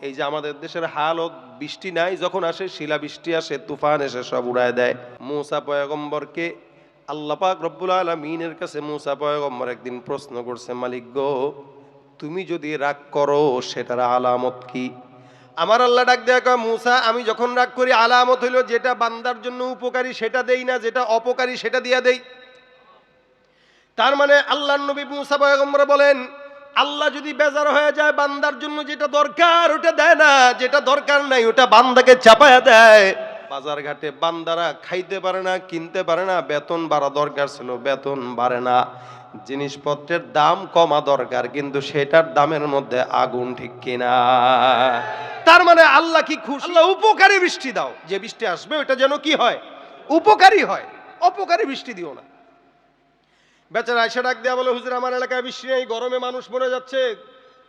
এই যে আমাদের দেশের হালত বৃষ্টি নাই, যখন আসে শিলা বৃষ্টি আসে, তুফান এসে সব উড়ায় দেয়। মুসা পয়গম্বরকে আল্লাপাক রব্বুল আলমিনের কাছে মুসা পয়গম্বর একদিন প্রশ্ন করছে, মালিক গো, তুমি যদি রাগ করো, সেটার আলামত কি? আমার আল্লাহ ডাক দেয়া মুসা, আমি যখন রাগ করি, আলামত হইল যেটা বান্দার জন্য উপকারী, সেটা দেই না, যেটা অপকারী, সেটা দিয়া দেই। তার মানে আল্লাহ নবী মুসা পয়গম্বর বলেন আল্লাহ যদি বেজার হয়ে যায়, বান্দার জন্য যেটা দরকার ওটা দেয় না। যেটা দরকার নাই, ওটা বান্দাকে চাপায়া দেয়। বাজার ঘাটে বান্দারা খাইতে পারে না, কিনতে পারে না, বেতন বাড়া দরকার ছিল, বেতন বাড়ে না। জিনিসপত্রের দাম কমা দরকার, কিন্তু সেটার দামের মধ্যে আগুন ঠিক কিনা। তার মানে আল্লাহ কি খুশি? আল্লাহ উপকারী বৃষ্টি দাও। যে বৃষ্টি আসবে, ওটা যেন কি হয়? উপকারী হয়। অপকারী বৃষ্টি দিও না। বেচারা আয়সা ডাক দেয়া বলে, হুজুর, আমার এলাকায় বৃষ্টি নেই, গরমে মানুষ মরে যাচ্ছে,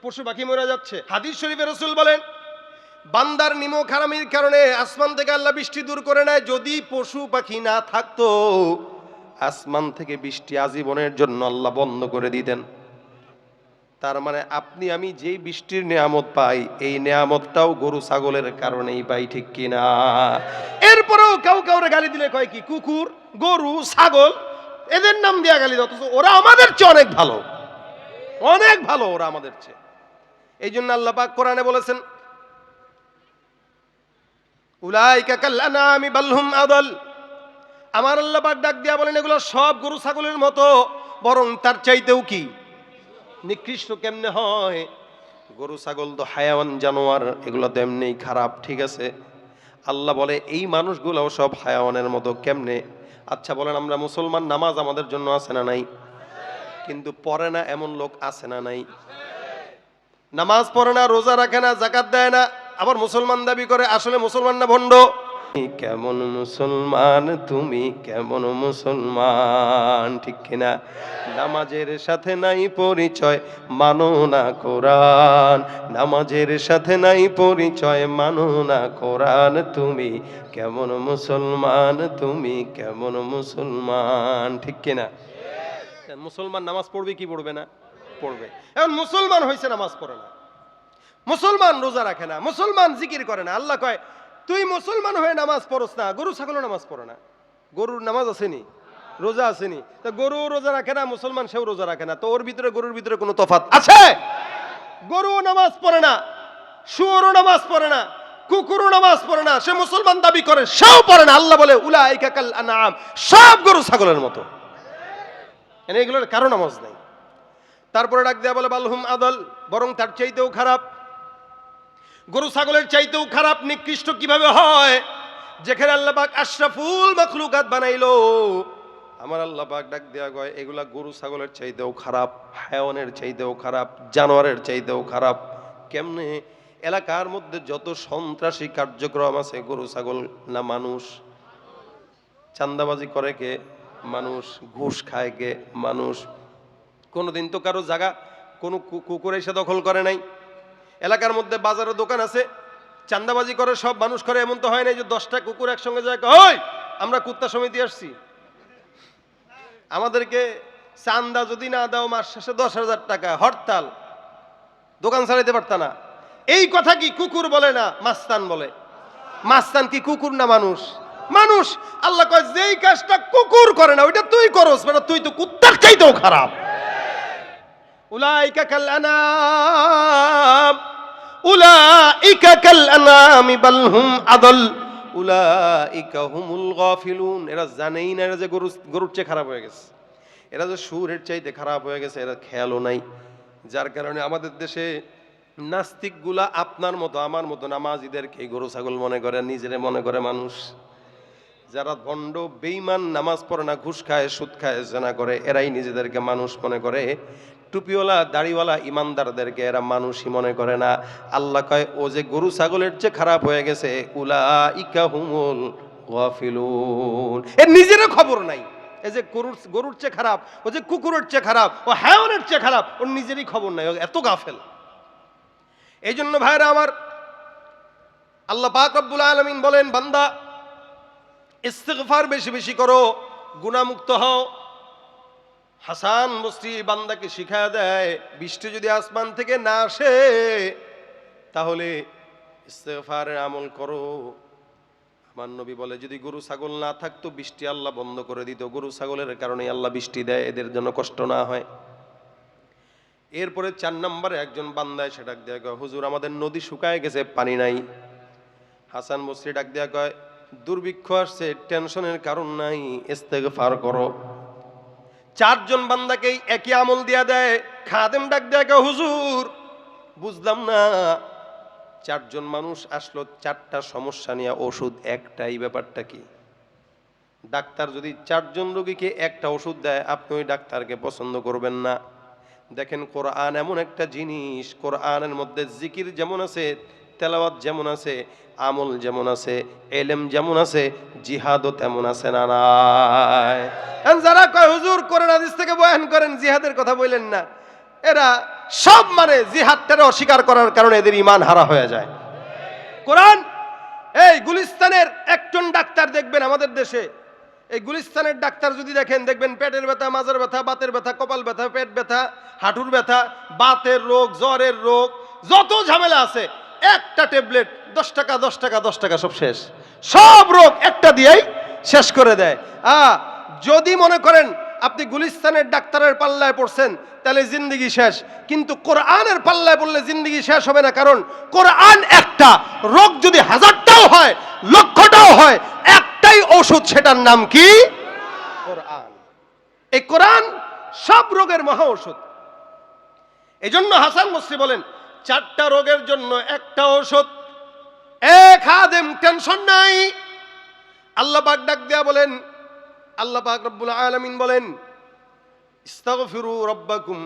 পশু পাখি মরে যাচ্ছে। হাদিস শরীফে রসুল বলেন, বান্দার নিমো খারামির কারণে আসমান থেকে আল্লাহ বৃষ্টি দূর করে নেয়, যদি পশু পাখি না থাকতো, আসমান থেকে বৃষ্টি আজীবনের জন্য আল্লাহ বন্ধ করে দিতেন। তার মানে আপনি, আমি যেই বৃষ্টির নেয়ামত পাই, এই নেয়ামতটাও গরু ছাগলের কারণেই পাই, ঠিক কিনা? এরপরেও কাউ কাউরে গালি দিলে কয় কি? কুকুর, গরু, ছাগল এদের নাম দিয়া গালি অথচ ওরা আমাদের চেয়ে অনেক ভালো। অনেক ভালো ওরা আমাদের চেয়ে। এই জন্য আল্লাহ পাক কোরআনে বলেছেন আমার আল্লাহ পাক ডাক দিয়া বলেন, এগুলো সব গরু ছাগলের মতো, বরং তার চাইতেও কি? নিকৃষ্ট কেমনে হয়? গরু ছাগল তো হায়াওয়ান জানোয়ার, এগুলো তো এমনিই খারাপ, ঠিক আছে? আল্লাহ বলে, এই মানুষগুলোও সব হায়াওয়ানের মতো, কেমনে? আচ্ছা বলেন আমরা মুসলমান নামাজ আমাদের জন্য আছে না নাই? কিন্তু পড়ে না এমন লোক আছে না নাই? নামাজ পড়ে না, রোজা রাখে না, জাকাত দেয় না, আবার মুসলমান দাবি করে আসলে মুসলমান না ভণ্ড? কেমন মুসলমান, তুমি কেমন মুসলমান, ঠিক কিনা? নামাজের সাথে নাই পরিচয়, মানো না কোরআন। নামাজের সাথে নাই পরিচয়, মানো না কোরআন। তুমি কেমন মুসলমান, তুমি কেমন মুসলমান, ঠিক কিনা? মুসলমান নামাজ পড়বে কি পড়বে না? পড়বে। এখন মুসলমান হয়েছে নামাজ পড়ে না। মুসলমান রোজা রাখে না, মুসলমান জিকির করে না। আল্লাহ কয় তুই মুসলমান হয়ে নামাজ পড়স না, গরু ছাগলও নামাজ পড়ে না। গরুর নামাজ আসেনি, রোজা আসেনি। তা গরু রোজা রাখে না, মুসলমান সেও রোজা রাখে না। তো ওর ভিতরে, গরুর ভিতরে কোনো তফাত আছে? গরু নামাজ পড়ে না, শুয়োরও নামাজ পড়ে না, কুকুরও নামাজ পড়ে না, সে মুসলমান দাবি করে, সেও পড়ে না। আল্লাহ বলে উলা কাল আনাম সব গরু ছাগলের মতো। এগুলোর কারও নামাজ নাই। তারপরে ডাক দেয়া বলে বালহুম আদল, বরং তার চাইতেও খারাপ। গরু ছাগলের চাইতেও খারাপ, নিকৃষ্ট কীভাবে হয়? যেখানে আল্লাহ পাক আশরাফুল মখলুকাত বানাইলো। আমার আল্লাহ পাক ডাক দেয়া গয় এগুলা গরু ছাগলের চাইতেও খারাপ, হায়ওয়ানের চাইতেও খারাপ, জানোয়ারের চাইতেও খারাপ। কেমনে? এলাকার মধ্যে যত সন্ত্রাসী কার্যক্রম আছে, গরু ছাগল না মানুষ? চান্দাবাজি করে কে? মানুষ। ঘুষ খায় কে? মানুষ। কোনোদিন তো কারও জায়গা কোনো কুকুর এসে দখল করে নাই। এলাকার মধ্যে বাজারে দোকান আছে চান্দাবাজি করে, সব মানুষ করে, এমন তো হয় না যে দশটা কুকুর একসঙ্গে যায়, ওই, আমরা কুত্তা সমিতি আসছি। আমাদেরকে চান্দা যদি না দাও, মাস শেষে দশ হাজার টাকা, হরতাল, দোকান ছাড়াইতে পারত না। এই কথা কি কুকুর বলে না মাস্তান বলে? মাস্তান কি কুকুর না মানুষ? মানুষ! আল্লাহ কয়, যেই কাজটা কুকুর করে না, ওইটা তুই করস মানে তুই তো কুত্তার চাইতেও খারাপ। উলাইকা কাল আনাম উলাইকা কাল আনামি বাল হুম আদল, উলাইকা হুমুল গাফিলুন। এরা জানেই না, এরা যে গরু, গরুর চেয়ে খারাপ হয়ে গেছে। এরা যে সুরের চাইতে খারাপ হয়ে গেছে, এরা খেয়ালও নাই। যার কারণে আমাদের দেশে নাস্তিকগুলা আপনার মতো, আমার মতো নামাজিদেরকে গরু ছাগল মনে করে, নিজেরে মনে করে মানুষ। যারা ভণ্ড বেইমান নামাজ পড়ে না, ঘুষ খায়, সুদ খায়, জেনা করে, এরাই নিজেদেরকে মানুষ মনে করে। টুপিওয়ালা, দাড়িওয়ালা ইমানদারদেরকে এরা মানুষই মনে করে না। আল্লাহ কয়, ও যে গরু ছাগলের চেয়ে খারাপ হয়ে গেছে উলা ইকা এর নিজেরও খবর নাই। এই যে গরুর গরুর চেয়ে খারাপ, ও যে কুকুরের চেয়ে খারাপ, ও হায়নের চেয়ে খারাপ, ওর নিজেরই খবর নাই এত গাফেল। এই জন্য ভাইরা আমার, আল্লাহ পাক রব্বুল আলমিন বলেন, বান্দা ইস্তেগফার বেশি বেশি করো গুণামুক্ত হও। হাসান বস্তি বান্দাকে শিখায় দেয়, বৃষ্টি যদি আসমান থেকে না আসে, তাহলে ইস্তেগফারের আমল করো। আমার নবী বলে, যদি গরু ছাগল না থাকতো, বৃষ্টি আল্লাহ বন্ধ করে দিত। গরু ছাগলের কারণে আল্লাহ বৃষ্টি দেয়, এদের জন্য কষ্ট না হয়। এরপরে চার নম্বরে একজন বান্দায় সে ডাক দেয়া কয়, হুজুর, আমাদের নদী শুকায় গেছে, পানি নাই। হাসান বসরি ডাক দেয়া কয় দুর্ভিক্ষ আসছে টেনশনের কারণ নাই, ইস্তেগফার করো। চারজন বান্দাকেই একই আমল দিয়া দেয়, খাদেম ডাক দেয় হুজুর, বুঝলাম না। চারজন মানুষ আসলো, চারটা সমস্যা নিয়ে ওষুধ একটাই ব্যাপারটা কি? ডাক্তার যদি চারজন রোগীকে একটা ওষুধ দেয়, আপনি ওই ডাক্তারকে পছন্দ করবেন না। দেখেন কোরআন এমন একটা জিনিস, কোরআনের মধ্যে জিকির যেমন আছে, তেলাওয়াত যেমন আছে আমল যেমন আছে, এলেম যেমন আছে, জিহাদও তেমন আছে না নাই। যারা কয়, হুজুর, কোরআন, হাদিস থেকে বয়ান করেন, জিহাদের কথা বললেন না। এরা সব মানে জিহাদটারে অস্বীকার করার কারণে এদের ইমান হারা হয়ে যায়। কোরআন, এই গুলিস্তানের একজন ডাক্তার দেখবেন আমাদের দেশে। এই গুলিস্তানের ডাক্তার যদি দেখেন, দেখবেন পেটের ব্যথা, মাজার ব্যথা, বাতের ব্যথা, কপাল ব্যথা, পেট ব্যথা, হাঁটুর ব্যথা, বাতের রোগ, জ্বরের রোগ, যত ঝামেলা আছে একটা ট্যাবলেট, দশ টাকা দশ টাকা দশ টাকা, সব শেষ। সব রোগ একটা দিয়েই শেষ করে দেয়। আ, যদি মনে করেন আপনি গুলিস্তানের ডাক্তারের পাল্লায় পড়ছেন, তাহলে জিন্দগি শেষ। কিন্তু কোরআনের পাল্লায় পড়লে জিন্দগি শেষ হবে না। কারণ কোরআন একটা, রোগ যদি হাজারটাও হয়, লক্ষটাও হয়, একটাই ওষুধ, সেটার নাম কি? কোরআন। এই কোরআন সব রোগের মহা ওষুধ। এই জন্য হাসান মসরি বলেন চারটা রোগের জন্য একটা ওষুধ এক হাদেম টেনশন নাই। আল্লাহ পাক ডাক দেয়া বলেন, আল্লাহ পাক রব্বুল আলামিন বলেন, ইস্তাগফিরু রাব্বাকুম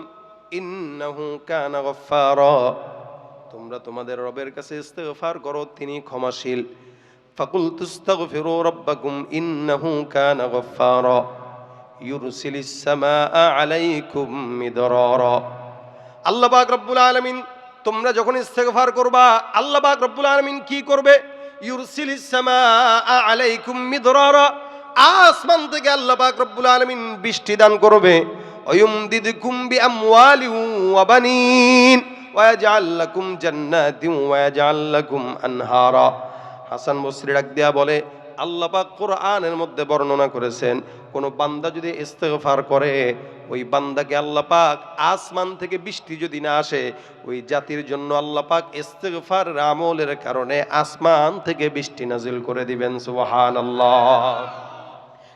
ইন্নাহু কানা গফফারা। তোমরা তোমাদের রবের কাছে ইস্তেগফার করো, তিনি ক্ষমাশীল। ফাকুল তুস্তাগফিরু রাব্বাকুম ইন্নাহু কানা গফফারা। ইউরসিলিস সামাআ আলাইকুম মিদরারা। আল্লাহ পাক রব্বুল আলামিন তোমরা যখন ইস্তেগফার করবা, আল্লাহ রব্বুল আলামিন কি করবে? ইউরসিলিস আসমান থেকে আল্লাহ রব্বুল আলামিন বৃষ্টি দান করবে। অয়ুমদিদকুম আনহারা। হাসান বসরি ডাক দিয়া বলে, আল্লাহ কোরআনের মধ্যে বর্ণনা করেছেন কোন বান্দা যদি ইস্তেগফার করে, ওই বান্দাকে আল্লাহ পাক আসমান থেকে বৃষ্টি যদি না আসে, ওই জাতির জন্য আল্লাহ পাক ইস্তেগফার আমলের কারণে আসমান থেকে বৃষ্টি নাজিল করে দিবেন, সুবহানাল্লাহ।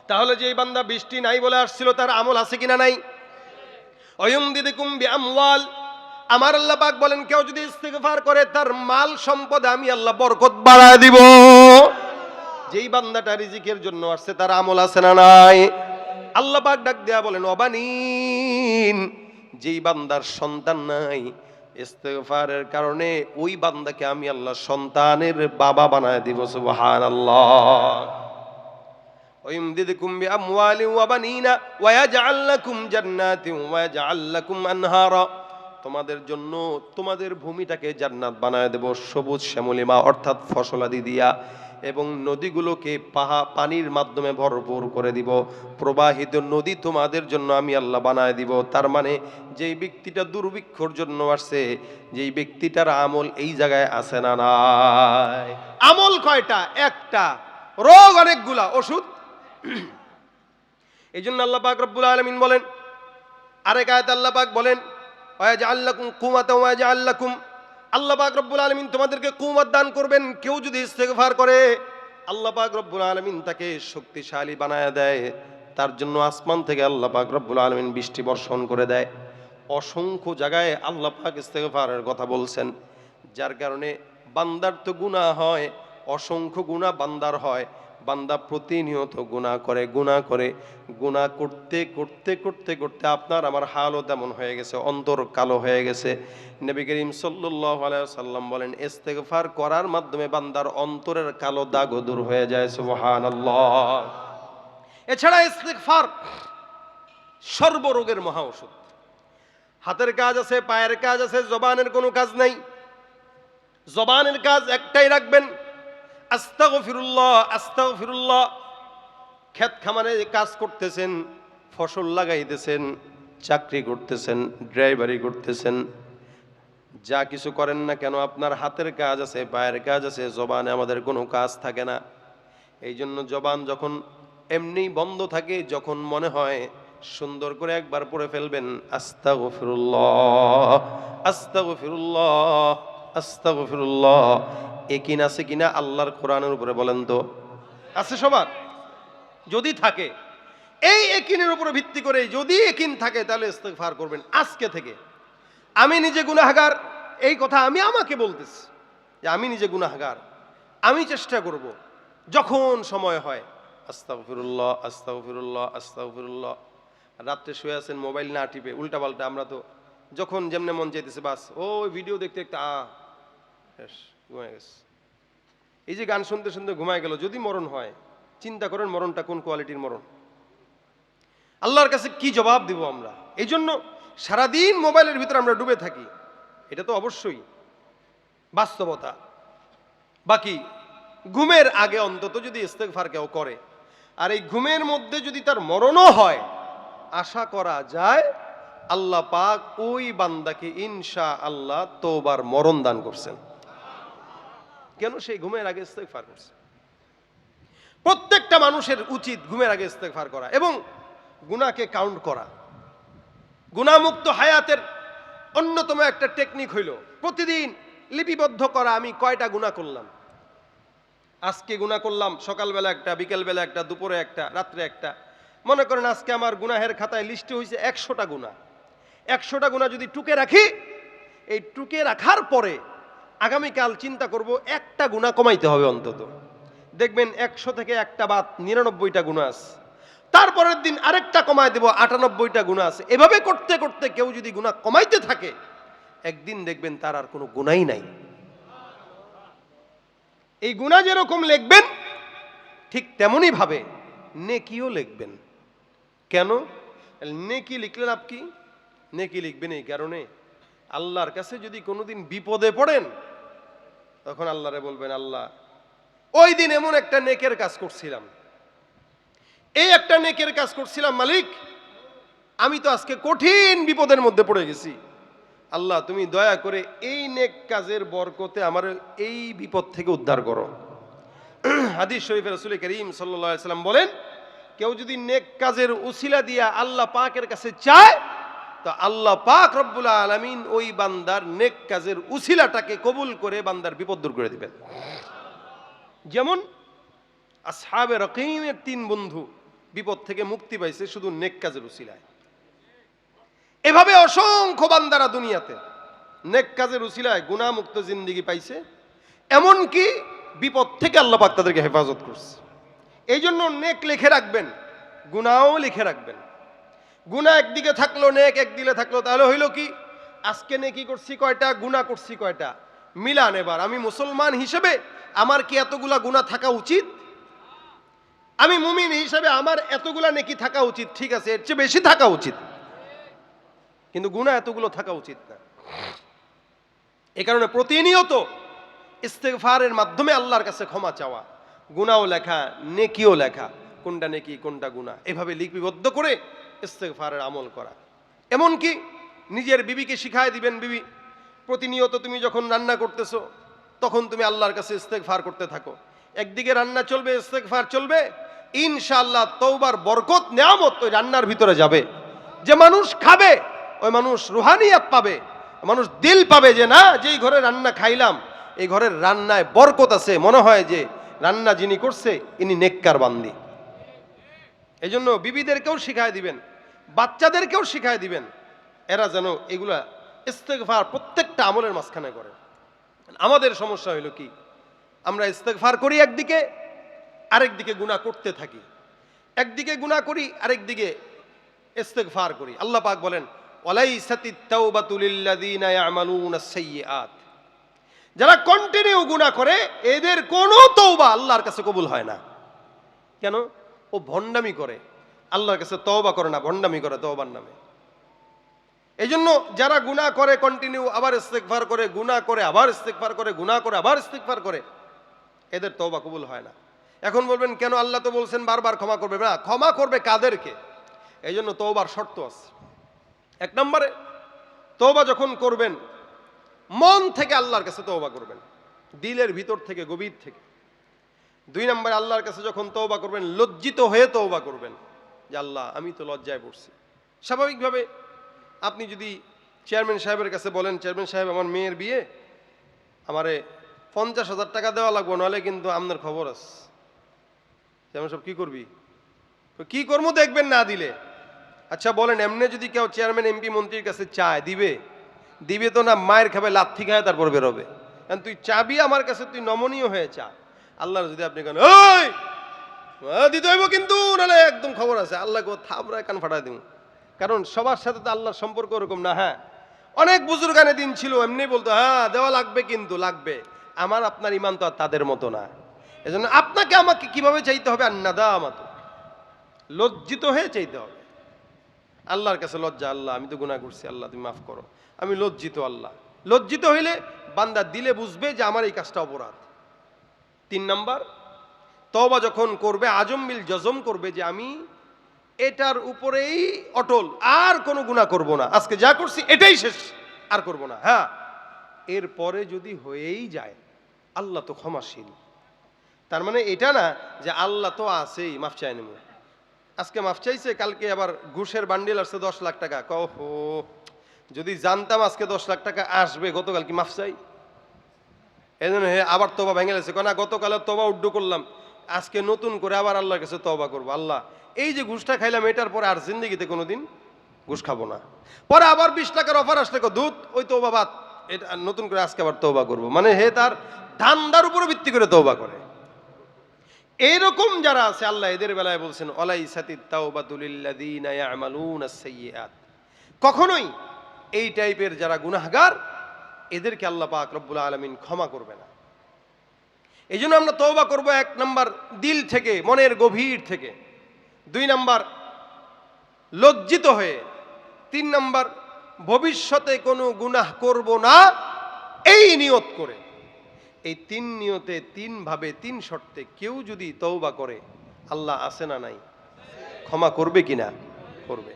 তাহলে যে বান্দা বৃষ্টি নাই বলে আসছিল, তার আমল আছে কিনা নাই? অয়ুম দিদিকুম আমওয়াল আমার আল্লাহ পাক বলেন, কেউ যদি ইস্তেগফার করে, তার মাল সম্পদ আমি আল্লাহ বরকত বাড়ায় দিব। যেই বান্দাটা রিজিকের জন্য আসছে তার আমল আছে না নাই আল্লাহ পাক ডাক দেয়া বলেন অবানিন যেই বান্দার সন্তান নাই ইস্তেগফারের কারণে ওই বান্দাকে আমি আল্লাহ সন্তানের বাবা বানায় দিব সুবহানাল্লাহ ويمددكم بأموال وبنين ويجعل لكم جنات ويجعل لكم أنهارا তোমাদের জন্য তোমাদের ভূমিটাকে জান্নাত বানায় দেব সবুজ শ্যামলিমা অর্থাৎ ফসলাদি দিয়া এবং নদীগুলোকে পাহা পানির মাধ্যমে ভরপুর করে দিব। প্রবাহিত নদী তোমাদের জন্য আমি আল্লাহ বানায় দিব। তার মানে যেই ব্যক্তিটা দুর্ভিক্ষর জন্য আসছে যেই ব্যক্তিটার আমল এই জায়গায় আছে না নাই? আমল কয়টা? একটা। রোগ অনেকগুলা। ওষুধ? এই জন্য আল্লাহ পাক রব্বুল আলমিন বলেন আরেক আয়াত আল্লাহ পাক বলেন ওয়াজ আল্লাকুম কুমাত ওয়াজ আল্লাকুম আল্লাহ পাক রব্বুল আলমিন তোমাদেরকে কুমাত দান করবেন। কেউ যদি ইস্তেগফার করে, আল্লাহ পাক রব্বুল আলমিন তাকে শক্তিশালী বানায় দেয়। তার জন্য আসমান থেকে আল্লাহ পাক রব্বুল আলমিন বৃষ্টি বর্ষণ করে দেয়। অসংখ্য জায়গায় আল্লাহ পাক ইস্তেগফারের কথা বলছেন। যার কারণে বান্দার তো গুনাহ হয়, অসংখ্য গুনাহ বান্দার হয়। বান্দা প্রতিনিয়ত গুনাহ করে গুনাহ করে, গুনাহ করতে করতে করতে করতে আপনার আমার হালও তেমন হয়ে গেছে, অন্তর কালো হয়ে গেছে। নবী করিম আলাইহি সাল্লাম বলেন, ইস্তেগফার করার মাধ্যমে বান্দার অন্তরের কালো দাগও দূর হয়ে যায়, সুবহানাল্লাহ। এছাড়া ইস্তেগফার সর্বরোগের মহা ওষুধ। হাতের কাজ আছে, পায়ের কাজ আছে, জবানের কোনো কাজ নাই। জবানের কাজ একটাই রাখবেন আস্তাগফিরুল্লাহ আস্তাগফিরুল্লাহ। ক্ষেত খামারে কাজ করতেছেন, ফসল লাগাইতেছেন, চাকরি করতেছেন, ড্রাইভারি করতেছেন, যা কিছু করেন না কেন, আপনার হাতের কাজ আছে, পায়ের কাজ আছে, জবানে আমাদের কোনো কাজ থাকে না। এই জন্য জবান যখন এমনি বন্ধ থাকে, যখন মনে হয়, সুন্দর করে একবার পড়ে ফেলবেন আস্তা গফিরুল্লাহ আস্তা গফিরুল্লাহ আস্তা গফিরুল্লাহ একিন আছে কিনা আল্লাহর কোরআনের উপরে বলেন তো। আছে সবার? যদি থাকে এই একিনের উপরে ভিত্তি করে যদি একিন থাকে তাহলে ইস্তেগফার করবেন আজকে থেকে। আমি নিজে গুনাহগার এই কথা আমি আমাকে বলতেছি যে আমি নিজে গুনাহগার আমি চেষ্টা করব যখন সময় হয়। আস্তাগফিরুল্লাহ আস্তাগফিরুল্লাহ আস্তাগফিরুল্লাহ। রাত্রে শুয়ে আছেন মোবাইল না টিপে উল্টা পাল্টা আমরা তো যখন যেমনে মন চাইতেছে বাস ও ভিডিও দেখতে দেখতে আ শেষ ঘুমায় গেছে। এই যে গান শুনতে শুনতে ঘুমায় গেল, যদি মরণ হয়, চিন্তা করেন মরণটা কোন কোয়ালিটির মরণ? আল্লাহর কাছে কি জবাব দিব আমরা? এই জন্য সারাদিন মোবাইলের ভিতরে আমরা ডুবে থাকি। এটা তো অবশ্যই বাস্তবতা। বাকি, ঘুমের আগে অন্তত যদি ইস্তেগফার কেউ করে, আর এই ঘুমের মধ্যে যদি তার মরণও হয়, আশা করা যায় আল্লাহ পাক ওই বান্দাকে ইনশা আল্লাহ তোবার মরণ দান করছেন। কেন সেই ঘুমের আগে ইস্তেগফার করছে? প্রত্যেকটা মানুষের উচিত ঘুমের আগে ইস্তেগফার করা এবং গুনাকে কাউন্ট করা। গুণামুক্ত হায়াতের অন্যতম একটা টেকনিক হইল, প্রতিদিন লিপিবদ্ধ করা, আমি কয়টা গুণা করলাম? আজকে গুণা করলাম, সকালবেলা একটা, বিকেলবেলা একটা, দুপুরে একটা, রাত্রে একটা। মনে করেন আজকে আমার গুনাহের খাতায় লিস্টে হয়েছে একশোটা গুণা একশোটা গুণা যদি টুকে রাখি, এই টুকে রাখার পরে আগামীকাল চিন্তা করব, একটা গুণা কমাইতে হবে অন্তত। দেখবেন একশো থেকে একটা বাদ নিরানব্বইটা গুণা আছে। তারপরের দিন আরেকটা কমায় দেব, আটানব্বইটা গুণা আছে। এভাবে করতে করতে কেউ যদি গুণা কমাইতে থাকে, একদিন দেখবেন তার আর কোনো গুণাই নাই। এই গুণা যেরকম লিখবেন, ঠিক তেমনই ভাবে নেকিও লিখবেন। কেন? নেকি লিখলেন আপনি নেকি লিখবেন এই কারণে। আল্লাহর কাছে যদি কোনোদিন বিপদে পড়েন তখন আল্লাহরে বলবেন, আল্লাহ, ওই দিন এমন একটা নেকের কাজ করছিলাম। এই একটা নেকের কাজ করছিলাম, মালিক, আমি তো আজকে কঠিন বিপদের মধ্যে পড়ে গেছি। আল্লাহ, তুমি দয়া করে এই নেক কাজের বরকতে আমার এই বিপদ থেকে উদ্ধার করো। হাদিস শরীফের রসুল করিম সাল্লাম বলেন, কেউ যদি নেক কাজের উসিলা দিয়া আল্লাহ পাকের কাছে চায় তো আল্লাহ পাক রব্বুল আলমিন ওই বান্দার নেক কাজের উসিলাটাকে কবুল করে বান্দার বিপদ দূর করে দিবেন। যেমন আসহাবে রকিমের তিন বন্ধু বিপদ থেকে মুক্তি পাইছে শুধু নেক কাজের উসিলায়। এভাবে অসংখ্য বান্দারা দুনিয়াতে নেক কাজের উসিলায় গুণামুক্ত জিন্দিগি পাইছে, এমনকি বিপদ থেকে আল্লাহ পাক তাদেরকে হেফাজত করছে। এই জন্য নেক লিখে রাখবেন গুণাও লিখে রাখবেন। গুণা একদিকে থাকল, নেক একদিকে থাকল, তাহলে হইল কি? আজকে নেকি করছি কয়টা? গুণা করছি কয়টা? মিলান এবার। আমি মুসলমান হিসেবে আমার কি এতগুলা গুণা থাকা উচিত? আমি মুমিন হিসেবে আমার এতগুলা নেকি থাকা উচিত, ঠিক আছে, এর চেয়ে বেশি থাকা উচিত। কিন্তু গুণা এতগুলো থাকা উচিত না। এ কারণে প্রতিনিয়ত ইস্তেগফারের মাধ্যমে আল্লাহর কাছে ক্ষমা চাওয়া। গুণাও লেখা, নেকিও লেখা, কোনটা নেকি, কোনটা গুণা এভাবে লিপিবদ্ধ করে ইস্তেগফারের আমল করা। এমনকি নিজের বিবিকে শিখায় দিবেন, বিবি, প্রতিনিয়ত তুমি যখন রান্না করতেছো, তখন তুমি আল্লাহর কাছে ইস্তেগফার করতে থাকো। একদিকে রান্না চলবে, ইস্তেগফার চলবে, ইনশাআল্লাহ তৌবার বরকত, নেয়ামত ওই রান্নার ভিতরে যাবে। যে মানুষ খাবে, ওই মানুষ রুহানিয়াত পাবে, মানুষ দিল পাবে যে, না, যেই ঘরে রান্না খাইলাম, এই ঘরের রান্নায় বরকত আছে। মনে হয় যে, রান্না যিনি করছে, ইনি নেককার বান্দি। এই জন্য বিবিদেরকেও শিখায় দিবেন, বাচ্চাদেরকেও শিখায় দিবেন। এরা যেন এগুলা ইস্তেগফার প্রত্যেকটা আমলের মাঝখানে করে। আমাদের সমস্যা হইল কি? আমরা ইস্তেগফার করি একদিকে আরেকদিকে গুনাহ করতে থাকি। একদিকে গুনাহ করি আরেকদিকে ইস্তেগফার করি। আল্লাহ পাক বলেন যারা কন্টিনিউ গুনাহ করে, এদের কোনো তওবা আল্লাহর কাছে কবুল হয় না। কেন? ও ভণ্ডামি করে। আল্লাহর কাছে তওবা করে না, ভণ্ডামি করে তওবার নামে। এই জন্য যারা গুনাহ করে কন্টিনিউ আবার ইস্তেগফার করে, গুনাহ করে, আবার ইস্তেগফার করে, গুনাহ করে, আবার ইস্তেগফার করে, এদের তওবা কবুল হয় না। এখন বলবেন, কেন আল্লাহ তো বলছেন বারবার ক্ষমা করবে? না, ক্ষমা করবে কাদেরকে? এই জন্য তওবার শর্ত আছে। এক নম্বরে, তওবা যখন করবেন, মন থেকে আল্লাহর কাছে তওবা করবেন। দিলের ভিতর থেকে, গভীর থেকে। দুই নম্বরে আল্লাহর কাছে যখন তওবা করবেন, লজ্জিত হয়ে তওবা করবেন, যে আল্লাহ, আমি তো লজ্জায় পড়ছি। স্বাভাবিকভাবে আপনি যদি চেয়ারম্যান সাহেবের কাছে বলেন, চেয়ারম্যান সাহেব, আমার মেয়ের বিয়ে, আমারে পঞ্চাশ হাজার টাকা দেওয়া লাগবো, নাহলে কিন্তু আপনার খবর আছে। চেয়ারম্যান সাহেব কী করবি? কি করব দেখবেন না দিলে। আচ্ছা বলেন, এমনি যদি কেউ চেয়ারম্যান, এমপি, মন্ত্রীর কাছে চায়, দিবে দিবে তো না, মায়ের খাবে, লাথি খায়, তারপর বেরোবে। কারণ তুই চাবি আমার কাছে, তুই নমনীয় হয়ে চা। আল্লাহর যদি আপনি কেন ওই দিতে হইব কিন্তু। নাহলে একদম খবর আছে, আল্লাহ কো থামরায় কান ফাটাই দিব কারণ সবার সাথে তো আল্লাহর সম্পর্ক ওরকম না হ্যাঁ? অনেক বুজুর্গানে দিন ছিল, এমনি বলতো হ্যাঁ দেওয়া লাগবে কিন্তু, লাগবে। আমার, আপনার ইমান তো আর তাদের মতো না। এজন্য আপনাকে আমাকে কীভাবে চাইতে হবে? আর আন্নাদা আমাতো লজ্জিত হয়ে চাইতে হবে। আল্লাহর কাছে লজ্জা, আল্লাহ, আমি তো গুনাহ করছি, আল্লাহ, তুমি মাফ করো। আমি লজ্জিত আল্লাহ। লজ্জিত হইলে বান্দা দিলে বুঝবে যে আমার এই কাজটা অপরাধ। তিন নাম্বার তবা যখন করবে, আজম আজম্বিল জজম করবে যে আমি এটার উপরেই অটল, আর কোনো গুণা করব না। আজকে যা করছি এটাই শেষ, আর করব না। হ্যাঁ এরপরে যদি হয়েই যায়, আল্লাহ তো ক্ষমাশীল। তার মানে এটা না যে আল্লাহ তো আছেই, মাফ চাই নেব। আজকে মাফ চাইছে, কালকে আবার ঘুষের বান্ডিল আসছে দশ লাখ টাকা। কহো, যদি জানতাম আজকে দশ লাখ টাকা আসবে, গতকাল কি মাফ চাই? এই জন্য হে আবার তোবা ভেঙে গেছে। না গতকালে তোবা উড্ডু করলাম, আজকে নতুন করে আবার আল্লাহর কাছে তবা করব। আল্লাহ, এই যে ঘুষটা খাইলাম, এটার পরে আর জিন্দগিতে কোনোদিন ঘুষ খাব না। পরে আবার বিশ টাকার অফার আসলে দুধ ওই তোবা বাদ, এটা নতুন করে আজকে আবার তৌবা করব। মানে হে তার ধান্দার উপরে ভিত্তি করে তৌবা করে। এইরকম যারা আছে, আল্লাহ এদের বেলায় বলছেন অলাই সাতিত তাওবাতুলিল্লাযীনা ইয়ামালুনাস সাইয়্যাত কখনোই এই টাইপের যারা গুনাহগার এদেরকে আল্লাহ পাক রব্বুল আলামিন ক্ষমা করবে না। এই জন্য আমরা তওবা করব এক নাম্বার দিল থেকে, মনের গভীর থেকে। দুই নাম্বার লজ্জিত হয়ে, তিন নাম্বার ভবিষ্যতে কোনো গুনাহ করব না, এই নিয়ত করে। এই তিন নিয়তে তিন ভাবে, তিন শর্তে কেউ যদি তৌবা করে, আল্লাহ আসে না নাই? ক্ষমা করবে কিনা? করবে।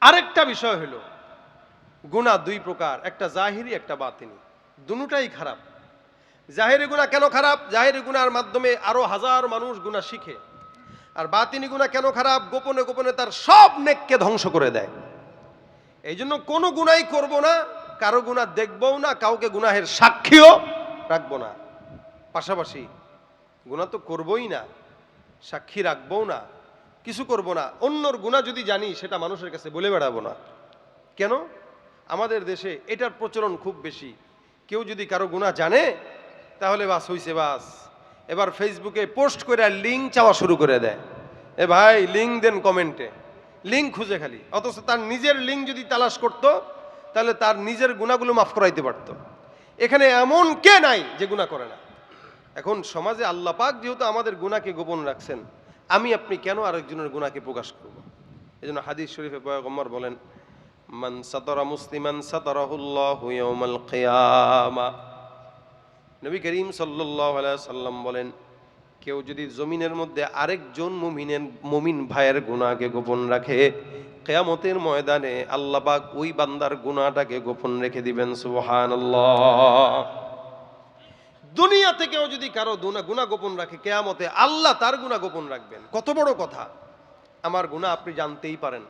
আরেকটা বিষয় হলো গুণা দুই প্রকার, একটা জাহিরি, একটা বাতিনি। দুটাই খারাপ। জাহেরি গুণা কেন খারাপ? জাহেরি গুণার মাধ্যমে আরও হাজার মানুষ গুণা শিখে। আর বাতিনি গুণা কেন খারাপ? গোপনে গোপনে তার সব নেককে ধ্বংস করে দেয়। এই জন্য কোনো গুণাই করব না, কারও গুণা দেখবও না, কাউকে গুনাহের সাক্ষীও রাখব না। পাশাপাশি গুণা তো করবই না, সাক্ষী রাখবও না, কিছু করব না। অন্যর গুণা যদি জানি, সেটা মানুষের কাছে বলে বেড়াবো না। কেন? আমাদের দেশে এটার প্রচলন খুব বেশি। কেউ যদি কারও গুণা জানে, তাহলে বাস হইছে বাস। এবার ফেসবুকে পোস্ট করে লিঙ্ক চাওয়া শুরু করে দেয়। এ ভাই লিঙ্ক দেন কমেন্টে লিঙ্ক খুঁজে খালি। অথচ তার নিজের লিঙ্ক যদি তালাশ করত, তাহলে তার নিজের গুণাগুলো মাফ করাইতে পারতো। এখানে এমন কে নাই যে গুণা করে না। এখন সমাজে আল্লাহ পাক যেহেতু আমাদের গুণাকে গোপন রাখছেন, আমি আপনি কেন আরেকজনের গুণাকে প্রকাশ করব? এই জন্য হাদিস শরীফে পয়গম্বর বলেন মান সাতরা মুসলিমান সাতরাহুল্লাহু ইয়াউমাল কিয়ামা। নবী করিম সাল্লাল্লাহু আলাইহি সাল্লাম বলেন, কেউ যদি জমিনের মধ্যে আরেকজন মুমিনের, মুমিন ভাইয়ের গুণাকে গোপন রাখে, কেয়ামতের ময়দানে আল্লাহ পাক ওই বান্দার গুণাটাকে গোপন রেখে দিবেন, সুবহানাল্লাহ। দুনিয়া থেকেও যদি কারও গুণা গোপন রাখে, কেয়ামতে আল্লাহ তার গুণা গোপন রাখবেন। কত বড় কথা। আমার গুণা আপনি জানতেই পারেন।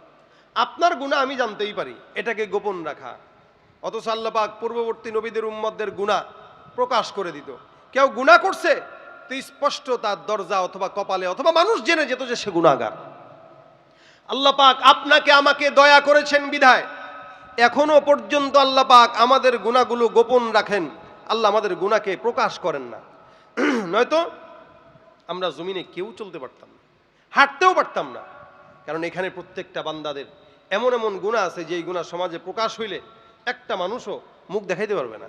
আপনার গুণা আমি জানতেই পারি, এটাকে গোপন রাখা। অথচ আল্লাহ পাক পূর্ববর্তী নবীদের উম্মতদের গুণা প্রকাশ করে দিত। কেউ গুণা করছে, তো স্পষ্ট তার দরজা অথবা কপালে অথবা মানুষ জেনে যেত যে সে গুণাগার। আল্লাহ পাক আপনাকে আমাকে দয়া করেছেন বিধায়। এখনও পর্যন্ত আল্লাহ পাক আমাদের গুণাগুলো গোপন রাখেন। আল্লাহ আমাদের গুণাকে প্রকাশ করেন না। নয়তো আমরা জমিনে কেউ চলতে পারতাম না, হাঁটতেও পারতাম না। কারণ এখানে প্রত্যেকটা বান্দাদের এমন এমন গুণা আছে যেই গুণা সমাজে প্রকাশ হইলে একটা মানুষও মুখ দেখাইতে পারবে না।